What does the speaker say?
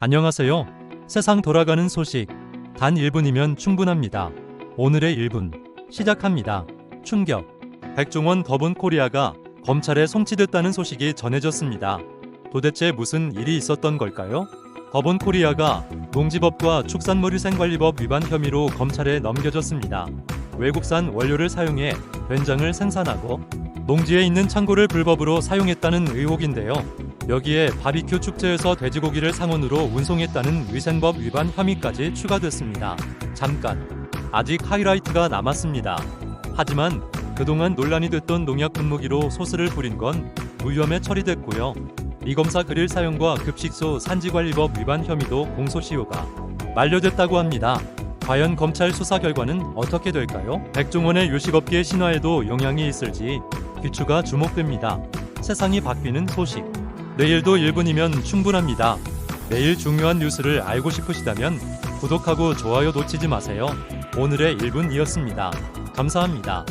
안녕하세요. 세상 돌아가는 소식. 단 1분이면 충분합니다. 오늘의 1분. 시작합니다. 충격. 백종원 더본 코리아가 검찰에 송치됐다는 소식이 전해졌습니다. 도대체 무슨 일이 있었던 걸까요? 더본 코리아가 농지법과 축산물위생관리법 위반 혐의로 검찰에 넘겨졌습니다. 외국산 원료를 사용해 된장을 생산하고 농지에 있는 창고를 불법으로 사용했다는 의혹인데요. 여기에 바비큐 축제에서 돼지고기를 상온으로 운송했다는 위생법 위반 혐의까지 추가됐습니다. 잠깐 아직 하이라이트가 남았습니다. 하지만 그동안 논란이 됐던 농약 분무기로 소스를 뿌린 건 무혐의 처리됐고요. 미검사 그릴 사용과 급식소 산지관리법 위반 혐의도 공소시효가 만료됐다고 합니다. 과연 검찰 수사 결과는 어떻게 될까요? 백종원의 요식업계 신화에도 영향이 있을지 귀추가 주목됩니다. 세상이 바뀌는 소식. 내일도 1분이면 충분합니다. 내일 중요한 뉴스를 알고 싶으시다면 구독하고 좋아요 놓치지 마세요. 오늘의 1분이었습니다. 감사합니다.